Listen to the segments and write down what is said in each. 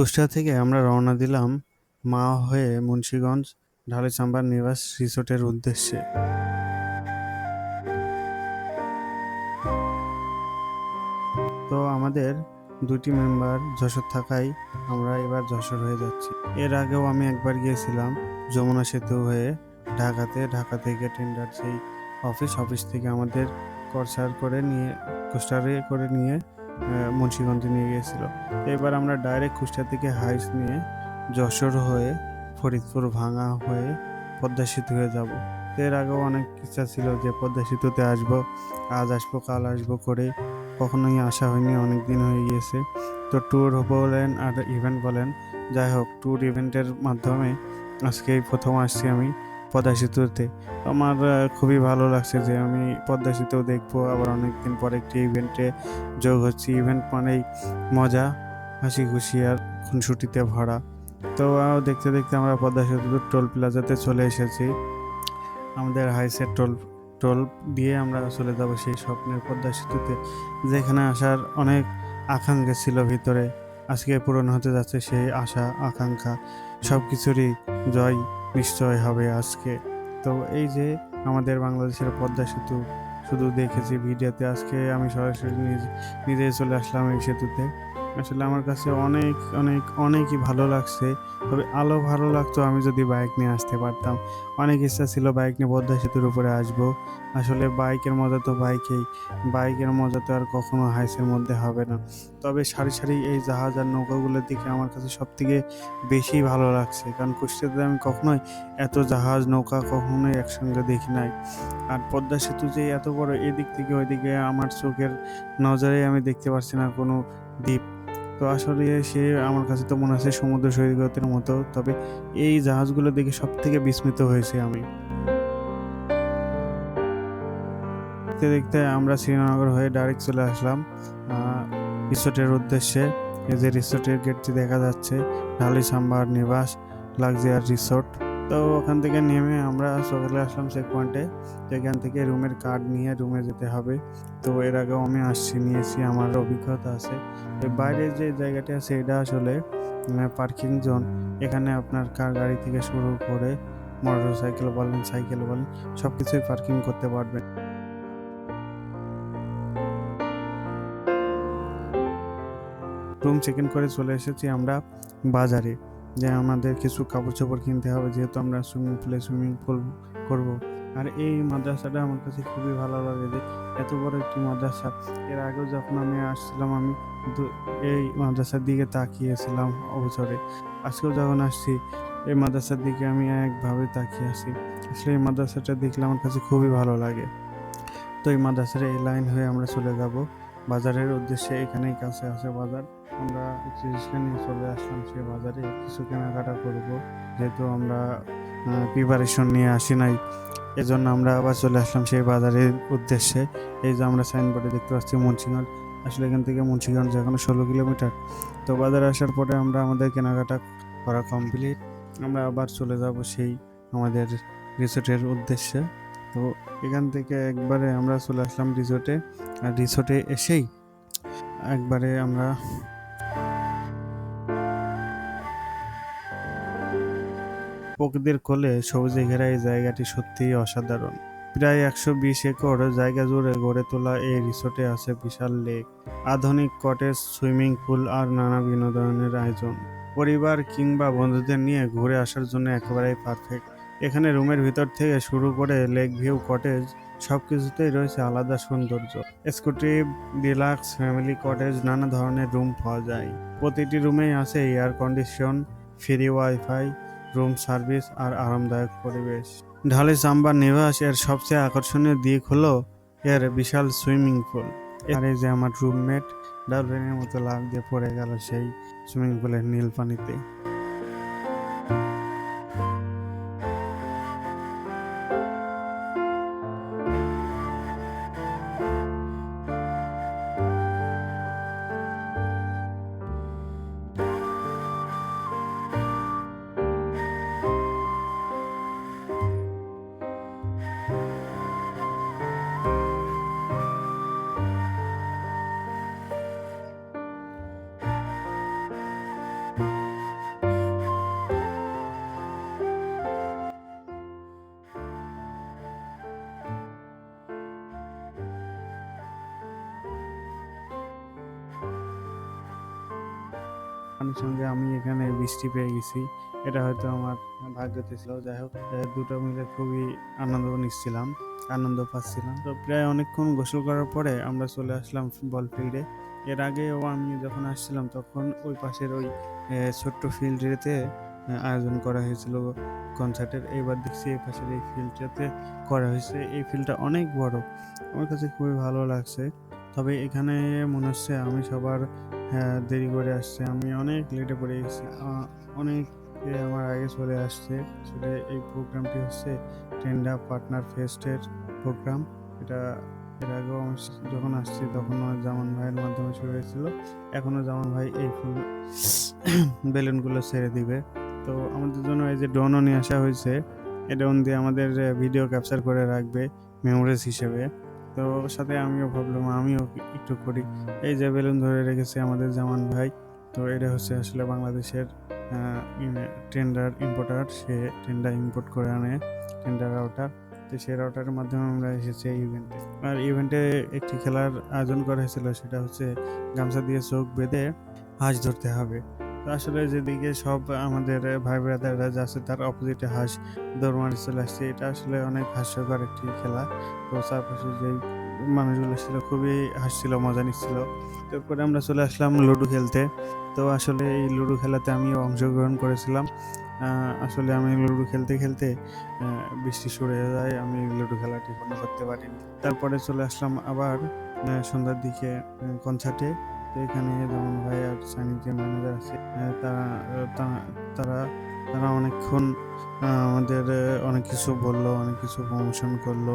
কুষ্টিয়া থেকে আমরা রওনা দিলাম মা হয়ে মুন্সীগঞ্জ ঢালিচাম্বার নিবাস রিসোর্টের উদ্দেশ্যে। তো আমাদের দুটি মেম্বার যশোর থাকায় আমরা এবার যশোর হয়ে যাচ্ছি। এর আগেও আমি একবার গিয়েছিলাম যমুনা সেতু হয়ে ঢাকাতে। ঢাকা থেকে টেন্ডার সেই অফিস অফিস থেকে আমাদের করসার করে নিয়ে, কুষ্টারে করে নিয়ে মুন্সিগঞ্জে নিয়ে গিয়েছিল। এবার আমরা ডাইরেক্ট কুষ্টিয়া থেকে হাইস নিয়ে যশোর হয়ে ফরিদপুর ভাঙা হয়ে পদ্মা সেতু হয়ে যাব। এর আগেও অনেক ইচ্ছা ছিল যে পদ্মা সেতুতে আসব, আজ আসব, কাল আসব করে। কখনোই আসা হয়নি, অনেক দিন হয়ে গিয়েছে। তো ট্যুর বলেন আর ইভেন্ট বলেন, যাই হোক ট্যুর ইভেন্টের মাধ্যমে আজকে প্রথম আসছি আমি। পদ্মা সেতুতে। আমার খুবই ভালো লাগছে যে আমি পদ্মা সেতু দেখব। আবার অনেক দিন পর একটি ইভেন্টে যোগ হচ্ছে। ইভেন্ট মানেই মজা, হাসি খুশি আর খুনসুটিতে ভরা। তো দেখতে দেখতে আমরা পদ্মা সেতু টোল প্লাজাতে চলে এসেছি। আমাদের হাইসের টোল টোল দিয়ে আমরা চলে যাব সেই স্বপ্নের পদ্মা সেতুতে, যেখানে আসার অনেক আকাঙ্ক্ষা ছিল ভিতরে। আজকে পূরণ হতে যাচ্ছে সেই আশা, আকাঙ্ক্ষা। সব কিছুরই জয়। নিশ্চয় হবে আজকে। তো এই যে আমাদের বাংলাদেশের পদ্মা সেতু, শুধু দেখেছি ভিডিওতে, আজকে আমি সরাসরি নিজে চলে আসলাম এই সেতুতে। আসলে আমার কাছে অনেক অনেক, অনেকই ভালো লাগছে। তবে আলো ভালো লাগতো আমি যদি বাইক নিয়ে আসতে পারতাম। অনেক ইচ্ছা ছিল বাইক নিয়ে পদ্মা সেতুর উপরে আসব। আসলে বাইকের মজা তো বাইকেই বাইকের মজা তো আর কখনো হাইসের মধ্যে হবে না। তবে সারি সারি এই জাহাজ আর নৌকাগুলোর দিকে আমার কাছে সব থেকে বেশি ভালো লাগছে। কারণ কুষ্টিয়াতে আমি কখনোই এত জাহাজ, নৌকা কখনোই একসঙ্গে দেখি নাই। আর পদ্মা সেতু যে এত বড়, এদিক থেকে ওইদিকে আমার চোখের নজরে আমি দেখতে পাচ্ছি না কোনো দ্বীপ। তো আসলে সে আমার কাছে তো মনে আছে সমুদ্র সৈকতের মতো, তবে এই জাহাজগুলো দেখে সব থেকে বিস্মিত হয়েছে আমি। দেখতে দেখতে আমরা শ্রীনগর হয়ে ডাইরেক্ট চলে আসলাম রিসোর্টের উদ্দেশ্যে। এই যে রিসোর্টের গেটটি দেখা যাচ্ছে, ঢালি সাম্বার নিবাস লাক্সারি রিসোর্ট তো ওখান থেকে নেমে আমরা চলে আসলাম চেক পয়েন্টে যেখান থেকে রুমের কার্ড নিয়ে রুমে যেতে হবে। তো এর আগেও আমি আসছি, নিয়েছি, আমার অভিজ্ঞতা আছে। বাইরে যে জায়গাটি আছে, এটা আসলে পার্কিং জোন এখানে আপনার কার গাড়ি থেকে শুরু করে মোটর সাইকেল বলেন সাইকেল বলেন সব কিছুই পার্কিং করতে পারবেন। রুম চেক ইন করে চলে এসেছি আমরা বাজারে। যে আমাদের কিছু কাপড় চোপড় কিনতে হবে, যেহেতু আমরা সুইমিং পুলে সুইমিং পুল করব। আর এই মাদ্রাসাটা আমার কাছে খুবই ভালো লাগে যে এত বড় একটি মাদ্রাসা। এর আগেও যখন আমি আসছিলাম, আমি এই মাদ্রাসার দিকে তাকিয়েছিলাম অবসরে। আজকেও যখন আসছি, এই মাদ্রাসার দিকে আমি একভাবে তাকিয়ে আছি। আসলে এই মাদ্রাসাটা দেখলে আমার কাছে খুবই ভালো লাগে। তো এই মাদ্রাসার এই লাইন হয়ে আমরা চলে যাব। বাজারের উদ্দেশ্যে এখানেই কাছে আছে বাজার। আমরা একটু রিক্সা নিয়ে চলে আসলাম, সেই বাজারে কিছু কেনাকাটা করব। যেহেতু আমরা প্রিপারেশন নিয়ে আসি নাই, এজন্য আমরা আবার চলে আসলাম সেই বাজারের উদ্দেশ্যে। এই যে আমরা সাইনবোর্ডে দেখতে পাচ্ছি মুন্সিগঞ্জ। আসলে এখান থেকে মুন্সিগঞ্জ এখনও ষোলো কিলোমিটার। তো বাজারে আসার পরে আমরা আমাদের কেনাকাটা করা কমপ্লিট আমরা আবার চলে যাব সেই আমাদের রিসোর্টের উদ্দেশ্যে। তো এখান থেকে একবারে আমরা চলে আসলাম রিসোর্টে আর রিসোর্টে এসেই একবারে আমরা প্রকৃতির কোলে সবুজে ঘেরা এই জায়গাটি সত্যিই অসাধারণ। প্রায় একশো বিশ একর জায়গা জুড়ে গড়ে তোলা এই রিসোর্টে আছে বিশাল লেক, আধুনিক কটেজ, সুইমিং পুল আর নানা বিনোদনের আয়োজন। পরিবার কিংবা বন্ধুদের নিয়ে ঘুরে আসার জন্য একেবারেই পারফেক্ট এখানে রুমের ভিতর থেকে শুরু করে লেক ভিউ, কটেজ সব কিছুতেই রয়েছে আলাদা সৌন্দর্য। স্কুটিভ ডিলাক্স, ফ্যামিলি কটেজ, নানা ধরনের রুম পাওয়া যায়। প্রতিটি রুমেই আছে air condition, free wifi room service আর আরামদায়ক পরিবেশ। ঢালে চাম্বার নিবাস এর সবচেয়ে আকর্ষণীয় দিক হলো এর বিশাল সুইমিং পুল। আর এই যে আমার রুমমেট ডালফিনের মতো লাভ দিয়ে পড়ে গেল সেই সুইমিং পুলের নীল পানিতে। পানির সঙ্গে আমি এখানে বৃষ্টি পেয়ে গেছি। এটা হয়তো আমার ভাগ্যতে ছিল। যাই হোক দুটো মিলে খুবই আনন্দ নিচ্ছিলাম, আনন্দ পাচ্ছিলাম। তো প্রায় অনেকক্ষণ গোসল করার পরে আমরা চলে আসলাম বল ফিল্ডে। এর আগেও আমি যখন আসছিলাম, তখন ওই পাশের ওই ছোট্ট ফিল্ডেতে আয়োজন করা হয়েছিল কনসার্টের। এবার দেখছি এই পাশের এই ফিল্ডটাতে করা হয়েছে। এই ফিল্ডটা অনেক বড়। আমার কাছে খুবই ভালো লাগছে। তবে এখানে মনে হচ্ছে আমি সবার হ্যাঁ, দেরি করে আসছে। আমি অনেক লেটে পড়ে গেছি। অনেক আমার আগে চলে আসছে। আসলে এই প্রোগ্রামটি হচ্ছে টেন্ডা পার্টনার ফেস্টের প্রোগ্রাম এটা এর আগেও আমি যখন আসছি তখন জামান ভাইয়ের মাধ্যমে শুরু হয়েছিল। এখনও জামান ভাই এই ফুল বেলুনগুলো ছেড়ে দিবে। তো আমাদের জন্য এই যে ড্রোনও নিয়ে আসা হয়েছে এই ড্রোন দিয়ে আমাদের ভিডিও ক্যাপচার করে রাখবে মেমোরিজ হিসেবে। তো ওর সাথে আমিও ভাবলাম, আমিও একটু করি। এই যে বেলুন ধরে রেখেছে আমাদের জামান ভাই, তো এটা হচ্ছে আসলে বাংলাদেশের টেন্ডার ইম্পোর্টার সে টেন্ডার ইম্পোর্ট করে আনে টেন্ডার রাউটার তো সেই রাউটারের মাধ্যমে আমরা এসেছি এই ইভেন্টে আর ইভেন্টে একটি খেলার আয়োজন করা হয়েছিল, সেটা হচ্ছে গামছা দিয়ে চোখ বেঁধে হাঁস ধরতে হবে। আসলে যেদিকে সব আমাদের ভাই ব্রাদাররা যাচ্ছে, তার অপোজিটে হাঁস দৌড় মারি চলে আসছে। এটা আসলে অনেক হাস্যকর একটি খেলা। তো চারপাশে যে মানুষগুলো ছিল, খুবই হাসছিল, মজা নিচ্ছিল। তারপরে আমরা চলে আসলাম লুডো খেলতে। তো আসলে এই লুডো খেলাতে আমি অংশগ্রহণ করেছিলাম। আসলে আমি লুডো খেলতে খেলতে বৃষ্টি সরে যায়, আমি লুডো খেলাটি কোনো করতে পারিনি। তারপরে চলে আসলাম আবার সন্ধ্যার দিকে কনসার্টে এখানে যেমন ভাই আর যে ম্যানেজার আছে তারা তারা তারা অনেকক্ষণ আমাদের অনেক কিছু বলল, অনেক কিছু প্রমোশন করল।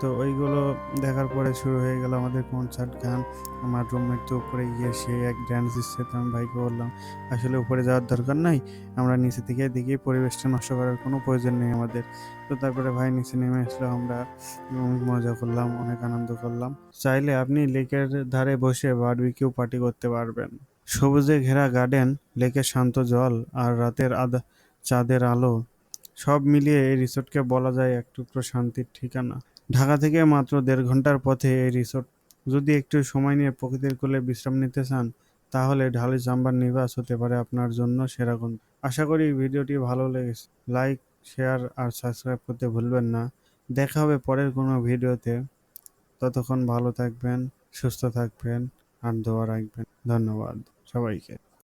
তো ওইগুলো দেখার পরে শুরু হয়ে গেল আমাদের কনসার্ট গান। আমার রুমমেট তো উপরে গিয়ে সে এক ড্যান্স দিচ্ছে, তো আমি ভাইকে বললাম, আসলে উপরে যাওয়ার দরকার নাই, আমরা নিচে থেকে দেখি পরিবেশটা নষ্ট করার কোনো প্রয়োজন নেই আমাদের। তো তারপরে ভাই নিচে নেমে আসলো, আমরা অনেক মজা করলাম, অনেক আনন্দ করলাম। চাইলে আপনি লেকের ধারে বসে বারবিকিউ পার্টি করতে পারবেন। সবুজে ঘেরা গার্ডেন লেকের শান্ত জল আর রাতের আদা চাঁদের আলো, সব মিলিয়ে এই রিসোর্টকে বলা যায় এক টুকরো শান্তির ঠিকানা। ঢাকা থেকে মাত্র দেড় ঘণ্টার পথে এই রিসোর্ট। যদি একটু সময় নিয়ে প্রকৃতির কোলে বিশ্রাম নিতে চান, তাহলে ঢালি চাম্বার নিবাস হতে পারে আপনার জন্য সেরা গন্তব্য। আশা করি ভিডিওটি ভালো লেগেছে। লাইক, শেয়ার আর সাবস্ক্রাইব করতে ভুলবেন না। দেখা হবে পরের কোনো ভিডিওতে। ততক্ষণ ভালো থাকবেন, সুস্থ থাকবেন আর দোয়া রাখবেন। ধন্যবাদ সবাইকে।